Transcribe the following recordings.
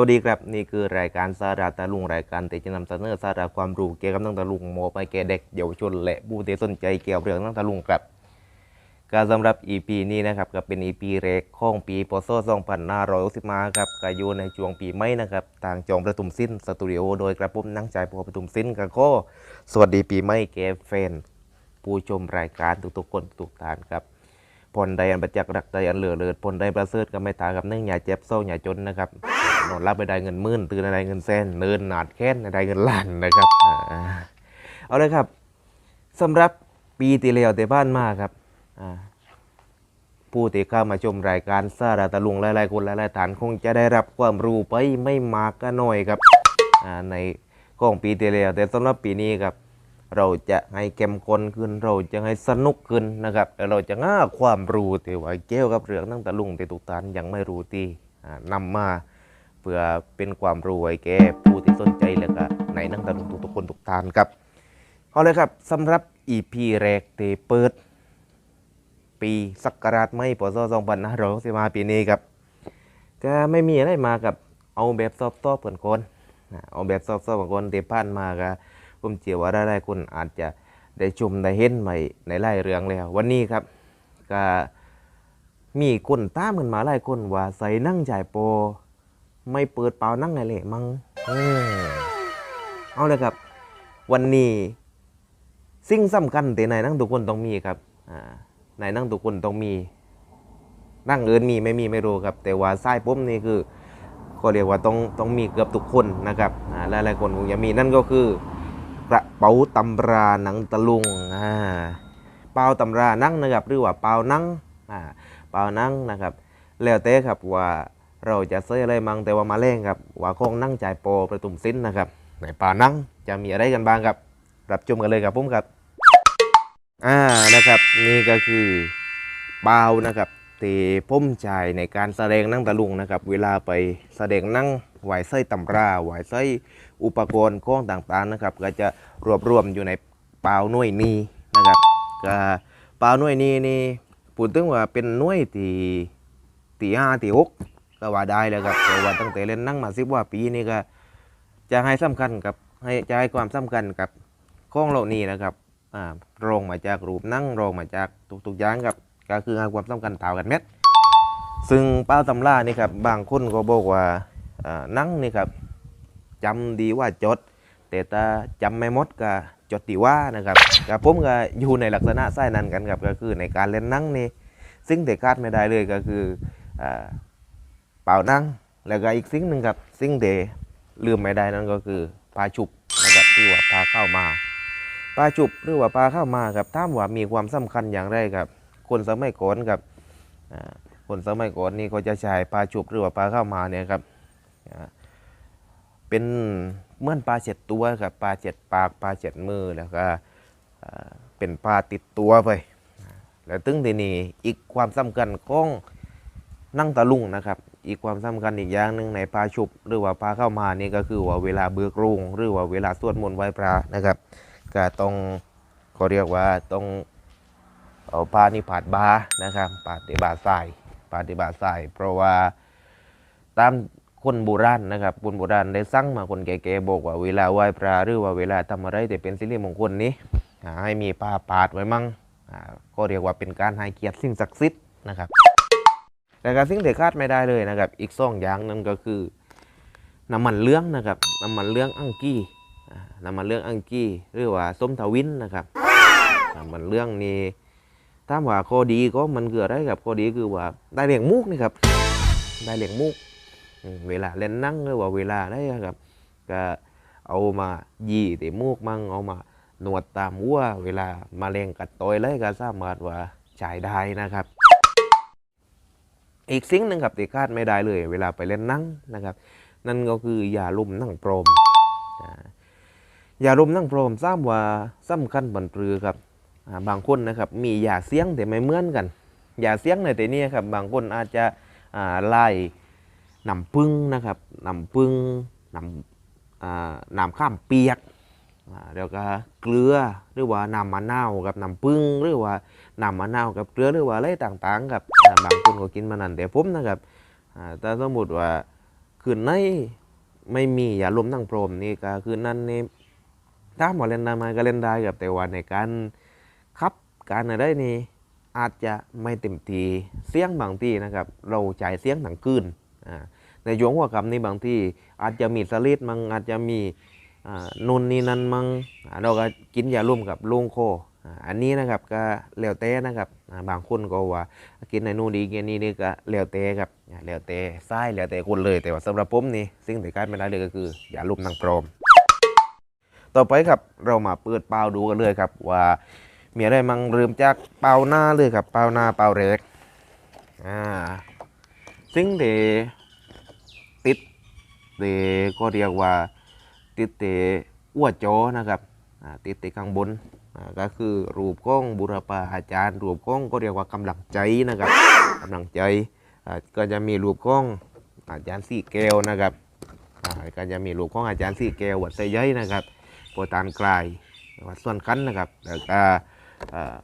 วัสดีครับนี่คือรายการสาระตะลุงรายการที่จะนำเสนอสาระความรู้เกี่ยวกับตั้งตะลุงโมไปแก่เด็กเยาวชนและผู้ที่สนใจเกี่ยวกับเรื่องตั้งตะลุงครับการสำหรับ EP นี้นะครับก็เป็น EP แรกของปีพศ2565ครับก็อยู่ในช่วงปีใหม่นะครับทางจองประทุมสิ้นสตูดิโอโดยกระผมนั่งใจพอประทุมสิ้นก็ขอสวัสดีปีใหม่แก่แฟนผู้ชมรายการทุกๆคนทุกท่านครับพลใดอันประจักษ์รักใดอันเหลือเลิศพลใดประเสริฐก็ไม่ตายกับเนื่องอย่าเจ็บเศร้าอย่าจนนะครับ นอนรับไปได้เงินหมื่นตื่นได้เงินแสนเนินหนาดแค้นได้เงินล้านนะครับเอาเลยครับสำหรับปีที่แล้วแต่บ้านมาครับผู้ที่เข้ามาชมรายการสาระตะลุงหลายๆคนหลายๆฐานคงจะได้รับความรู้ไปไม่มากก็น้อยครับในของปีที่แล้วแต่สำหรับปีนี้ครับเราจะให้เข้มข้นขึ้นเราจะให้สนุกขึ้นนะครับแล้วเราจะง่าความรู้ที่ว่าเกี่ยวกับเรื่องตั้งแต่ลุงที่ทุกท่านยังไม่รู้ที่อ่านำมา พื่อเป็นความรู้ไว้แก่ผู้ที่สนใจแล้วก็ในตั้งต่ลุงทุกคนทุกท่านครับเอาเลยครับสำหรับ EP แรกที่เปิด ปีศักราชไม่พศ2565ปีนี้ครับก็ไม่มีอะไรมากับเอาแบบซอบๆเพื่อนคนเอาแบบซอบๆเพื่อนคนที่ผ่านมาก็ผมเชื่อว่าหลายๆคนอาจจะได้ชมได้เห็นใหม่ในหลายเรื่องแล้ว วันนี้ครับก็มีคนตามกันมาหลายคนว่าใส่นั่งจ่ายโป ไม่เปิดเปล่านั่งไงเลยมังเออเอาเลยครับ วันนี้ สิ่งสำคัญที่ในนั่งทุกคนต้องมีครับอ่าในนั่งทุกคนต้องมี นั่งเอินมีไม่มีไม่รู้ครับ แต่ว่าไส้ปุ๊บนี่คือก็เรียกว่าต้องต้องมีเกือบทุกคนนะครับอ่าหลายๆคนคงจะมีนั่นก็คือกระเป๋าตำราหนังตะลุงอ่าเปล่าตำรานั่งนะครับหรือว่าเปล่านั่งอ่าเปล่านั่งนะครับ แล้วแต่ครับว่า เราจะเซื้ออะไรมั่งแต่ว่ามาเล่งครับว่าคงนั่งจ่ายโปรประตุมสิ้นนะครับในเปล่านั่งจะมีอะไรกันบ้างครับรับชมกันเลยครับผมครับอ่านะครับนี่ก็คือเปลานะครับที่ผมใช้ในการแสดงนั่งตะลุงนะครับ เวลาไปแสดงนั่งไหวไส้ตำราไหวไส้อุปกรณ์ของต่างๆนะครับ ก็จะรวบรวมอยู่ในเปลาหน่วยนี้นะครับก็เปลาหน่วยนี้นี่พูดถึงว่าเป็นหน่วยที่ที่ห้าที่หก ก็ว่าได้แล้วครับแต่ว่าตั้งแต่เล่นนั่งมาสิบว่าปีนี่ก็จะให้สำคัญกับให้จะให้ความสำคัญกับของเหล่านี้นะครับอ่ารองมาจากรูปนั่งรองมาจากทุกๆอย่างครับก็คือให้ความสำคัญต่ากันเม็ด ซึ่งเป้าตำรานี่ครับบางคนก็บอกว่าอ่านั่งนี่ครับจำดีว่าจด แต่ถ้าจำไม่หมดก็จดดีว่านะครับกับผมก็อยู่ในลักษณะไส้นั้นกันครับก็คือในการเล่นนั่งนี่สิ่งที่คาดไม่ได้เลยก็คืออ่า เป่านั่ง แล้วก็อีกสิ่งหนึ่งครับสิ่งที่ลืมไม่ได้นั่นก็คือปลาฉุบนะครับที่ว่าปลาเข้ามาปลาฉุบหรือว่าปลาเข้ามาครับถามว่ามีความสำคัญอย่างไรครับ คนสมัยก่อนครับคนสมัยก่อนนี่เขาจะใช้ปลาฉุบหรือว่าปลาเข้ามาเนี่ยครับเป็นเมื่อนปลาเจ็ดตัวครับปลาเจ็ดปากปลาเจ็ดมือแล้วก็เป็นปลาติดตัวไปแล้วตึงทีนี้อีกความสำคัญของนั่งตะลุงนะครับ อีกความสำคัญอีกอย่างหนึ่งในปลาฉุบ หรือว่าปลาเข้ามานี่ก็คือว่าเวลาเบิกรุงหรือว่าเวลาสวดมนต์ไหว้พระนะครับก็ต้องเขาเรียกว่าต้องเอาปลานี่ผาดบานะครับปลาติบาทรายปลาติบาทรายเพราะว่าตามคนโบราณนะครับคนโบราณได้สั่งมาคนแก่ๆบอกว่าเวลาไหว้พระหรือว่าเวลาทำอะไรที่เป็นสิริมงคลนี้ให้มีปลาปาดไว้มั่งก็เรียกว่าเป็นการให้เกียรติสิ่งศักดิ์สิทธิ์นะครับ แต่การสิ่งที่คาดไม่ได้เลยนะครับ อีกสองอย่างนั้นก็คือน้ำมันเลื้องนะครับน้ำมันเลื้องอังกี้น้ำมันเลื้องอังกี้หรือว่าส้มทวินนะครับน้ำมันเลื้องนี่ถ้าว่าข้อดีก็มันคืออะไรครับข้อดีคือว่าได้เลี้ยงมุกนี่ครับได้เลี้ยงมุกเวลาเล่นนั่งหรือว่าเวลาได้ครับก็เอามายีแต่มุกมั่งเอามาหนวดตามวัวเวลามาเลงกัดต่อยอะไรก็สามารถว่าจ่ายได้นะครับ อีกสิ่งหนึ่งครับที่คาดไม่ได้เลย เวลาไปเล่นนั่งนะครับ นั่นก็คือยาลุ่มนั่งโปรมอ่ายาลุ่มนั่งโปรมทราบว่าสำคัญบันปรือครับบางคนนะครับ มียาเสียงแต่ไม่เหมือนกันยาเสียงในแต่นี้ครับบางคนอาจจะไล่นำพึ่งนะครับนำพึ่งนำนำข้ามเปียกอ่าแล้วก็เกลือหรือว่านำมะนาวกับนำพึ่งหรือว่า น้ำมะนาวกับเกลือหรือว่าอะไรต่างๆครับบางคนก็กินมานั่นแต่ผมนะครับอ่าแต่สมมติว่าคืนในไม่มีอย่าล้มนั่งโปรมนี่ก็คืนนั้นนี่ถ้าหมอเล่นได้ไหมก็เล่นได้ครับแต่ว่าในการขับการอะไรนี่อาจจะไม่เต็มทีเสียงบางที่นะครับ เราจ่ายเสียงทั้งคืนในช่วงหัวคำนี่บางที่อาจจะมีสลิดมังอาจจะมีนุนนี่นั่นมังเราก็กินยาร่วมกับลุงโค อันนี้นะครับก็แล้วแต่นะครับบางคนก็ว่ากินในนู่นดีกินนี่นี่ก็แล้วแต่ครับอ่าแล้วแต่ไส้แล้วแต่คนเลยแต่ว่าสำหรับผมนี่สิ่งที่คาดไม่ได้เลยก็คือ อย่าลุมนางปลอม ต่อไปครับเรามาเปิดเปล่าดูกันเลยครับ ว่ามีอะไรมั่งเริ่มจากเปล่าหน้าเลยครับเปล่าหน้าเปล่าแรกอ่าสิ่งที่ติดเดก็เรียกว่าติดเตอ้วโจอนะครับติดเตข้างบน ก็คือรูปก้องบุรพาอาจารย์รูปก้องก็เรียกว่ากำลังใจนะครับกำลังใจก็จะมีรูปก้องอาจารย์สี่แก้วนะครับก็จะมีรูปก้องอาจารย์สี่แก้ววัดไซย้อยนะครับโปรตานกลายวัดส่วนคันนะครับแล้วก็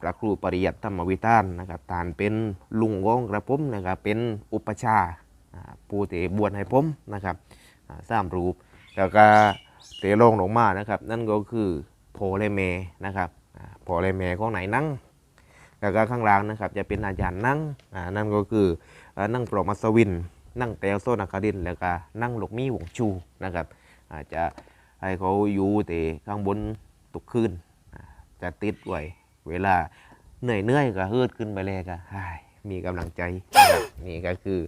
พระครูปริยัติธรรมวิธานนะครับทานเป็นลุงก้องกระผมนะครับเป็นอุปชาย์อ่าผู้ที่บวชให้ผมนะครับอ่าสามรูปแล้วก็เตลงลงมานะครับ นั่นก็คือ โพเลเมนะครับโพเลเมของไหนนั่งแล้วก็ข้างล่างนะครับจะเป็นอาจารย์นั่งนั่นก็คือนั่งโปรมัสวิน นั่งเตลโซนาคาดิน แล้วก็นั่งหลกมี่หวงชูนะครับอาจจะให้เขาอยู่แต่ข้างบนตุกคืนจะติดไว้เวลาเหนื่อยเนื่อยก็เฮิดขึ้นไปเลยก็อ้ายมีกำลังใจนี่ก็คือ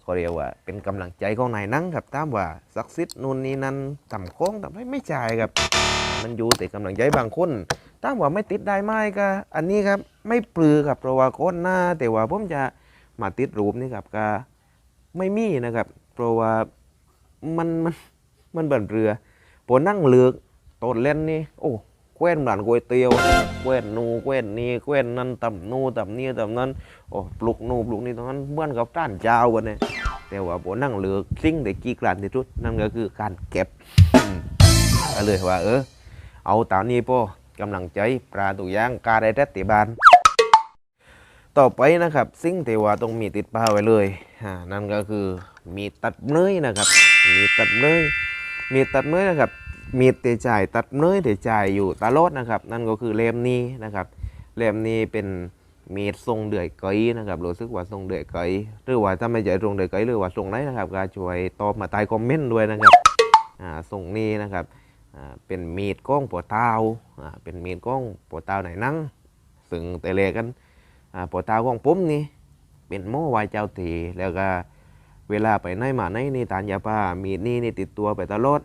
เขาเรียกว่าเป็นกำลังใจของนายนั่งครับตามว่าศักดิ์สิทธิ์นู่นนี่นั่นต่ำโค้งต่ไมไม่ใช่ครับ มันอยู่แต่กำลังใจบางคนตามว่าไม่ติดได้ไหมก็อันนี้ครับไม่ปลือครับเพราะว่าโคนหน้า แต่ว่าผมจะมาติดรูปนี่ครับก็ไม่มีนะครับ เพราะว่ามันมันมันเบิ่นเรือพอนั่งเลือกตดเล่นนี่โอ้แคว้นหลานก๋วยเตี๋ยวแคว้นนูแคว้นนี่แคว้นนั่นต่ำนูต่ำนี่ต่ำนั้นโอ้ปลุกนูปลุกนี่ตรงนั้นเหมือนกับต้านเจ้ากันเนี่ยแต่ว่าผมนั่งเลือกสิ่งที่กีกลันที่สุดนั่นก็คือการเก็บอืมก็เลยว่าเออ เอาตานี้พ่อกำลังใจปลาตุกอยางกาได้แต่ติบาน ต่อไปนะครับ สิ่งที่ว่าต้องมีติดป้าไว้เลยนั่นก็คือมีตัดเนยนะครับ มีตัดเนยมีตัดเนยนะครับ มีเตจ่ายตัดเนยเตจ่ายอยู่ตลอดนะครับ นั่นก็คือเล่มนี้นะครับเล่มนี้เป็นมีดทรงเดือยไกยนะครับรู้สึกว่าทรงเดือยไกยหรือว่าถ้าไม่ใช่ทรงเดือยไกยหรือว่าทรงไหนนะครับก็ช่วยตอบมาใต้คอมเมนต์ด้วยนะครับอ่าทรงนี้นะครับ เป็นมีดก้องปวดเท้าอ่าเป็นมีดก้องปวดเท้าไหนนั่งซึ่งแต่เลกันปวดเท้าของผมนี่เป็นหม้อวายเจ้าตีแล้วก็เวลาไปไหนมาไหนนี่ตานยาป้ามีดนี่นี่ติดตัวไปตลอด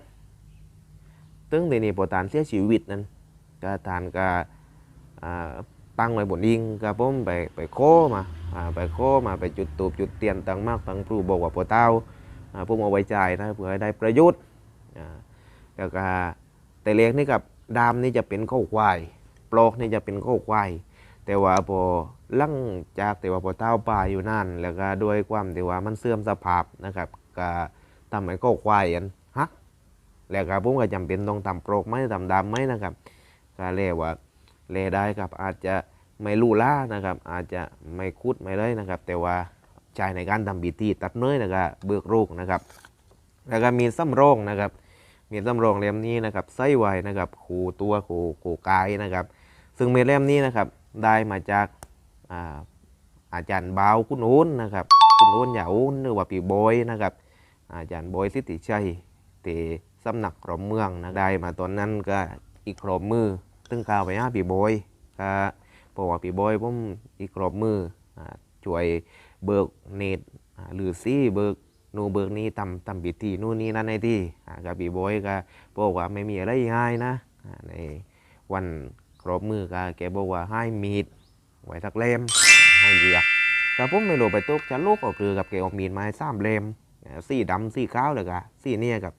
ตึงทีนี้ปวดตานเสียชีวิตนั้นก็ทานก็ตั้งไว้บนยิงกับผมไปไปโคมาไปโคมาไปจุดตูบจุดเตียนตังมากตังครูบอกว่าปวดเตาอ่าผมเอาไว้จ่ายนะเพื่อให้ได้ประโยชน์แล้วก็ แต่เล็กนี่กับดามนี่จะเป็นข้าวควาย ปลอกนี่จะเป็นข้าวควาย แต่ว่าพอลั่งจากแต่ว่าพอเต้าปลาอยู่นั่น แล้วก็ด้วยความที่ว่ามันเสื่อมสภาพนะครับก็ทำให้ข้าวควายอันฮักแล้วก็ผมก็จำเป็นต้องทำปลอกไหมทำดามไหมนะครับก็เรียกว่าเลได้ครับอาจจะไม่ลู่ล่านะครับ อาจจะไม่คุดไม่เลยนะครับ แต่ว่าใช้ในการทำบีทีตัดเนื้อนะครับเบือกโรคนะครับ แล้วก็มีซ้ำโรงนะครับ มีซ้ำโรงเล่มนี้นะครับไส้ไวนะครับขู่ตัวขู่ขู่กายนะครับ ซึ่งเมดเล่มนี้นะครับได้มาจากอาอาจารย์เบาคุณโอนนะครับคุณโอนอย่าโอนหรือว่าปีบอยนะครับอาจารย์บอยสิทธิชัยที่สำนักกรมเมืองนะได้มาตอนนั้นก็อีกกรมมือตึ้งข่าวไปหาปีบอยก็บอกว่าปีบอยผมอีกกรอบมืออช่วยเบิกเนตหรือซี่เบิก นูเบิกนี้ทำทำพิธีนู่นนี่นั่นในที่กับปีบอยก็บอกว่าไม่มีอะไรง่ายนะในวันกรบมือก็แกบอกว่าให้มีดไว้ทักเล่มให้เหลือแต่ผมไม่รู้ไปตกจะลูกออกเรือกับแกเออกมีดมาสามเล่มสีดำสีขาวเลยกะสีเนี่ยกับ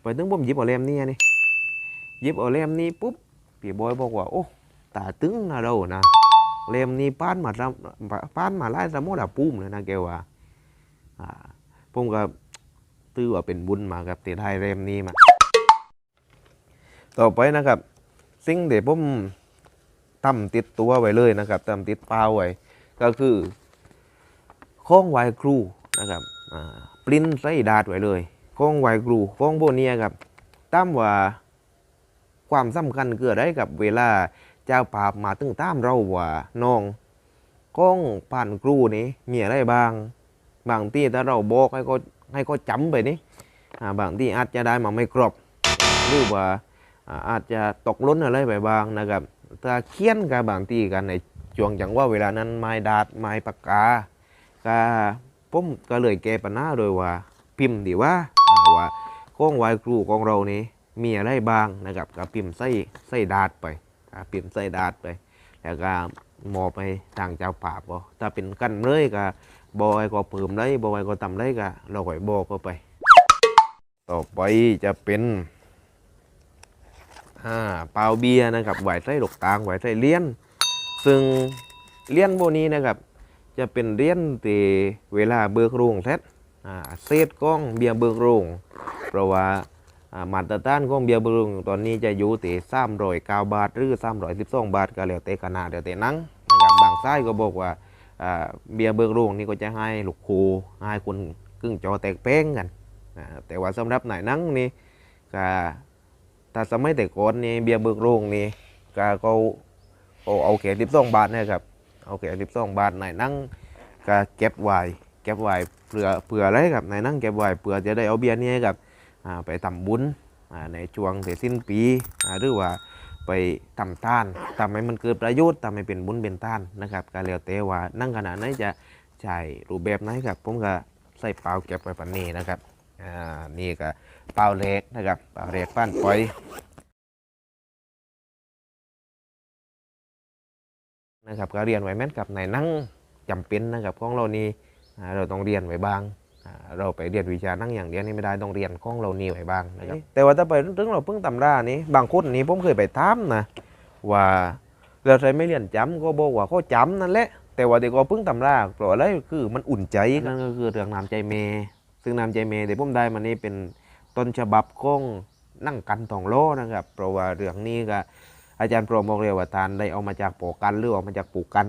ไปถึงผมยิบเอาเล่มนี่นี่ยิบเอาเล่มนี้ปุ๊บพี่บอยบอกว่าโอ้ตาตึงนะเรานะเล่มนี้ป้านมาทำป้านมาไล่สมอดาปุ้มเลยนะแกว่าอ่า ผมก็ตื้อว่าเป็นบุญมากับตีไทยเล่มนี้มา ต่อไปนะครับ สิ่งเดี๋ยวผมทำติดตัวไว้เลยนะครับทำติดเป้าไว้ก็คือข้องไวครูนะครับปริ้นใส่ดาดไว้เลยข้องไวครูของพวกเนียครับตามว่าความสำคัญเกิดได้กับเวลาเจ้าป่าบมาตึงตามเราว่าน้องก้องผ่านครูนี้มีอะไรบ้าง บางที่ถ้าเราบอกให้เขาให้เขาจำไปนี่บางที่อาจจะได้มาไม่ครบหรือว่าอาจจะตกหล้นอะไรไปบางนะครับถ้าเขียนกับบางที่กันในช่วงจังว่าเวลานั้นไม้ดาดไม้ปากกาก็ผมก็เลยแก้ปัญหาโดยว่าพิมพ์ดีว่าอ่าว่าข้องไหวครูของเรานี้มีอะไรบ้างนะครับก็พิมพ์ใส่ใส่ดาดไปพิมพ์ใส่ดาดไป แล้วก็มอบไปทางเจ้าป่าบก็ถ้าเป็นกันเลยก็ บอยก็เพิ่มได้บอยก็ทำได้ก็เราก็บอกเข้าไป ต่อไปจะเป็นอ่าเปล่าเบียร์นะครับไหวไส้หลกตางไหวไส้เลี้ยน ซึ่งเลี้ยนพวกนี้นะครับ จะเป็นเลี้ยนที่เวลาเบิกโรงเสร็จอ่าเศษกล้องเบียร์เบิกโรงเพราะว่ามาตรฐานของเบียร์เบิกโรงตอนนี้จะอยู่ที่สามร้อยเก้าบาท หรือสามร้อยสิบสองบาทก็แล้วแต่ขนาดแล้วแต่นั่งนะครับบางไส้ก็บอกว่า เบียร์เบิกโรงนี่ก็จะให้ลูกครูให้คนกึ่งจอแตกเป้งกันแต่ว่าสำหรับไหนายนังนี่ก็ถ้าสมัยแต่ก่อนนี่เบียร์เบิกโรงนี่ก็เขาเขาเอาแค่สิบสองบาทนะครับเอาแค่สิบสองบาทไหนายนังก็เก็บไว้เก็บไว้เผื่อเผื่ออะไรครับไหนายนังเก็บไว้เผื่อจะได้เอาเบียร์นี้ให้กับไปทำบุญในช่วงเสร็จสิ้นปีหรือว่า ไปทำต้านทำให้มันเกิดประโยชน์ทำให้เป็นบุญเป็นต้านนะครับก็แล้วแต่ว่านั่งขนาดไหนจะใช้รูปแบบไหนครับผมก็ใส่เปล่าเก็บไว้ปันนี้นะครับอ่านี่ก็เปล่าเล็กนะครับเปล่าเล็กปั้นปล่อยนะครับก็เรียนไว้แม่นกับในนั่งจำเป็นนะครับของเรานี่เราต้องเรียนไว้บ้าง เราไปเรียนวิชานั่งอย่างเดียวนี่ไม่ได้ต้องเรียนของเรานี่ไว้บ้างนะครับแต่ว่าถ้าไปถึงเราเพิ่งตำรานี้บางคนนี่ผมเคยไปถามนะว่าเราใช้ไม่เรียนจำก็บอกว่าเขาจำนั่นแหละแต่ว่าเด็กก็เพิ่งตำราเพราะอะไรคือมันอุ่นใจนั่นก็คือเรื่องน้ำใจเมซึ่งน้ำใจเมที่ผมได้มานี่เป็นต้นฉบับของนั่งกันทองโลนะครับเพราะว่าเรื่องนี้ก็อาจารย์โปรโมกเรียว่าทานได้เอามาจากโปกันหรือเอามาจากปูกัน